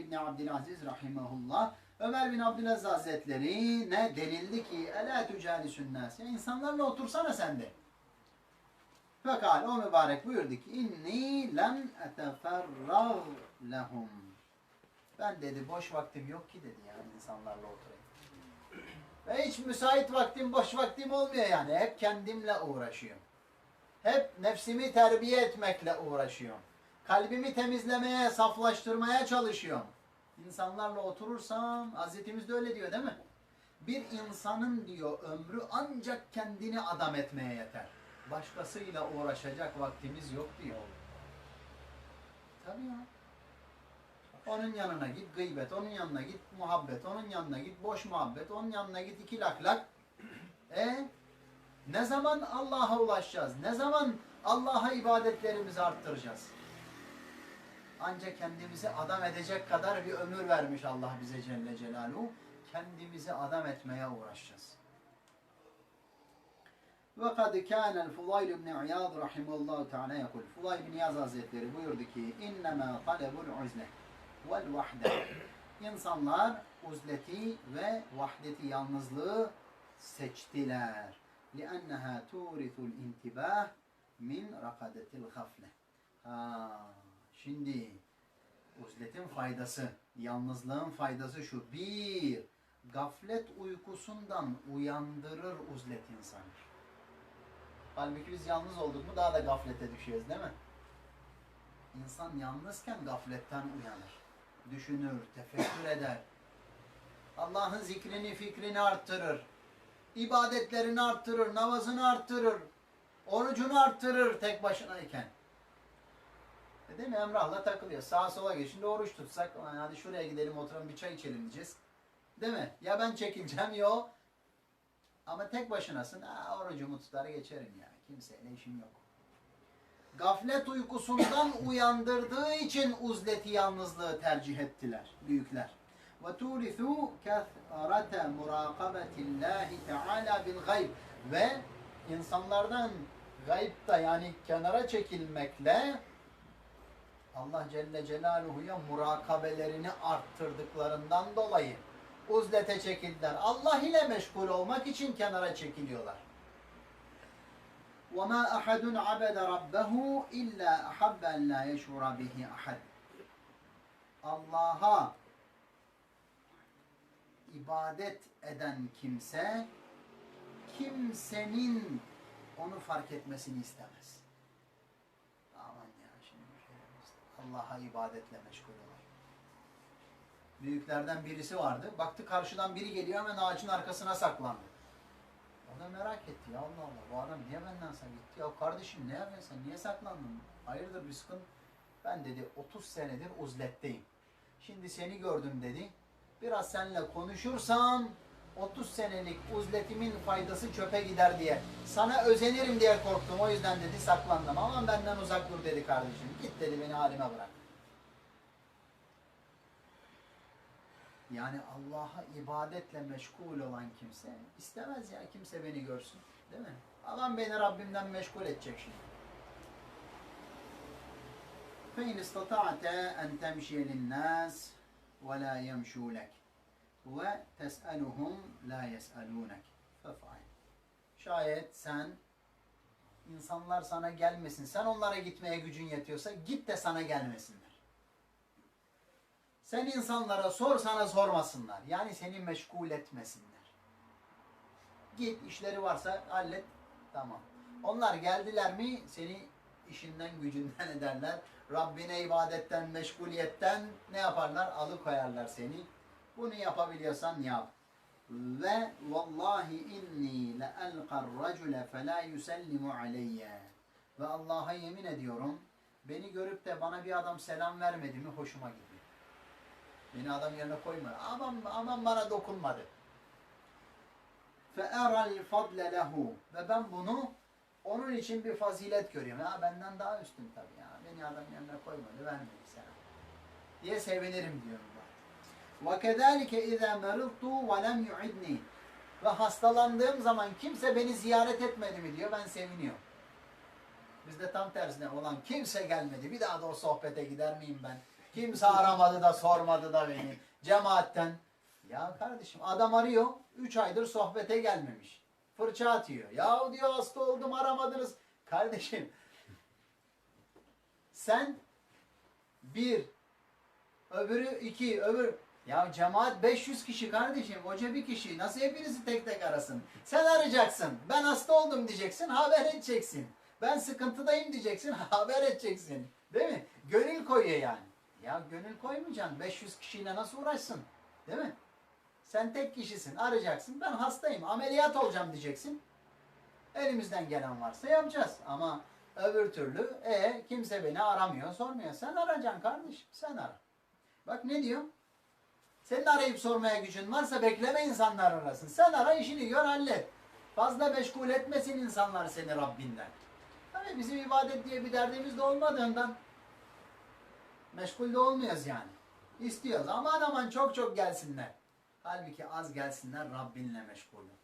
İbni Abdülaziz rahimahullah Ömer bin Abdülaziz Hazretleri ne denildi ki Ela tücalisün nas ya insanlarla otursana sen de. Fekal o mübarek buyurdu ki inni lem eteferrag lehum. Ben dedi boş vaktim yok ki dedi yani insanlarla oturayım. Ve hiç müsait vaktim, boş vaktim olmuyor yani. Hep kendimle uğraşıyorum. Hep nefsimi terbiye etmekle uğraşıyorum. Kalbimi temizlemeye, saflaştırmaya çalışıyorum. İnsanlarla oturursam, Hazretimiz de öyle diyor değil mi? Bir insanın diyor ömrü ancak kendini adam etmeye yeter. Başkasıyla uğraşacak vaktimiz yok diyor. Tabii ya. Onun yanına git gıybet, onun yanına git muhabbet, onun yanına git boş muhabbet, onun yanına git iki lak lak. E ne zaman Allah'a ulaşacağız? Ne zaman Allah'a ibadetlerimizi arttıracağız? Ancak kendimizi adam edecek kadar bir ömür vermiş Allah bize Celle Celaluhu. Kendimizi adam etmeye uğraşacağız. Ve kad kâne el-Fudayl ibn İyad rahimahullahu teala yakul. Fudayl ibn İyad Hazretleri buyurdu ki innemâ talebul uzle vel vahde. İnsanlar uzleti ve vahdeti yalnızlığı seçtiler. لِأَنَّهَا تُورِثُ الْاِنْتِبَاهِ min rakadetil gafle. Ha, şimdi uzletin faydası, yalnızlığın faydası şu. Bir, gaflet uykusundan uyandırır uzlet insanı. Halbuki biz yalnız olduk mu daha da gaflete düşüyoruz değil mi? İnsan yalnızken gafletten uyanır. Düşünür, tefekkür eder. Allah'ın zikrini, fikrini arttırır. İbadetlerini arttırır, namazını arttırır. Orucunu arttırır tek başınayken. E değil mi? Emrah'la takılıyor. Sağa sola geç. Şimdi oruç tutsak, "Ulan hadi şuraya gidelim oturalım bir çay içelim diyeceğiz. Değil mi? Ya ben çekileceğim ya o. Ama tek başınasın. Ha, orucumu tutar geçerim ya. Kimseyle işim yok. Gaflet uykusundan uyandırdığı için uzleti yalnızlığı tercih ettiler büyükler. Ve turithu kethrate murakabetillahi teala bil gayb ve insanlardan gayipta yani kenara çekilmekle Allah Celle Celaluhu'ya murakabelerini arttırdıklarından dolayı uzlete çekildiler. Allah ile meşgul olmak için kenara çekiliyorlar. وَمَا أَحَدٌ عَبَدَ رَبَّهُ إِلَّا أَحَبَّ أَنْ لَا يَشْعُرَ بِهِ أَحَدٌ Allah'a ibadet eden kimse kimsenin onu fark etmesini istemez. Allah'a ibadetle meşgul olur. Büyüklerden birisi vardı. Baktı karşıdan biri geliyor hemen ağacın arkasına saklandı. O da merak etti. Ya Allah Allah bu adam niye benden sen gitti? Ya kardeşim ne yapıyorsun sen? Niye saklandın? Hayırdır bir sıkıntı? Ben dedi 30 senedir uzletteyim. Şimdi seni gördüm dedi. Biraz seninle konuşursam 30 senelik uzletimin faydası çöpe gider diye. Sana özenirim diye korktum. O yüzden dedi saklandım. Aman benden uzak dur dedi kardeşim. Git dedi beni halime bırak. Yani Allah'a ibadetle meşgul olan kimse istemez ya kimse beni görsün. Değil mi? Adam beni Rabbimden meşgul edecek şimdi. فَاِنْ اِسْتَطَعْتَ اَنْ تَمْشِيَ لِلنَّاسِ وَلَا يَمْشُوا لَكَ ve tes'eluhum la yes'elunek fefail. Şayet sen insanlar sana gelmesin. Sen onlara gitmeye gücün yetiyorsa git de sana gelmesinler. Sen insanlara sor sana sormasınlar. Yani seni meşgul etmesinler. Git işleri varsa hallet. Tamam. Onlar geldiler mi seni işinden gücünden ederler. Rabbine ibadetten, meşguliyetten ne yaparlar? Alıkoyarlar seni. Bunu yapabiliyorsan yap. Ve vallahi inni le elqar racule fe la yusellimu aleyye. Ve Allah'a yemin ediyorum beni görüp de bana bir adam selam vermedi mi hoşuma gidiyor. Beni adam yerine koyma. Aman, aman bana dokunmadı. فَاَرَى الْفَضْلَ لَهُ Ve ben bunu onun için bir fazilet görüyorum. Ha benden daha üstün tabii ya. Beni adam yerine koymadı, vermedi selam. Diye sevinirim diyorum ben. وَكَذَٰلِكَ اِذَا مَرِضْتُ وَلَمْ يُعِدْنِي Ve hastalandığım zaman kimse beni ziyaret etmedi mi diyor, ben seviniyorum. Bizde tam tersine olan kimse gelmedi. Bir daha da o sohbete gider miyim ben? Kimse aramadı da sormadı da beni. Cemaatten. Ya kardeşim adam arıyor. Üç aydır sohbete gelmemiş. Fırça atıyor. Ya diyor hasta oldum aramadınız. Kardeşim sen bir öbürü iki öbür ya cemaat 500 kişi kardeşim hoca bir kişi. Nasıl hepinizi tek tek arasın? Sen arayacaksın. Ben hasta oldum diyeceksin haber edeceksin. Ben sıkıntıdayım diyeceksin haber edeceksin. Değil mi? Gönül koyuyor yani. Ya gönül koymayacaksın. 500 kişiyle nasıl uğraşsın? Değil mi? Sen tek kişisin arayacaksın. Ben hastayım ameliyat olacağım diyeceksin. Elimizden gelen varsa yapacağız. Ama öbür türlü e kimse beni aramıyor sormuyor. Sen arayacaksın kardeşim sen ara. Bak ne diyor? Senin arayıp sormaya gücün varsa bekleme insanlar arasın. Sen ara işini gör hallet. Fazla meşgul etmesin insanlar seni Rabbinden. Tabii bizim ibadet diye bir derdimiz de olmadığından meşgul de olmuyoruz yani. İstiyoruz aman aman çok çok gelsinler. Halbuki az gelsinler Rabbinle meşgulüm.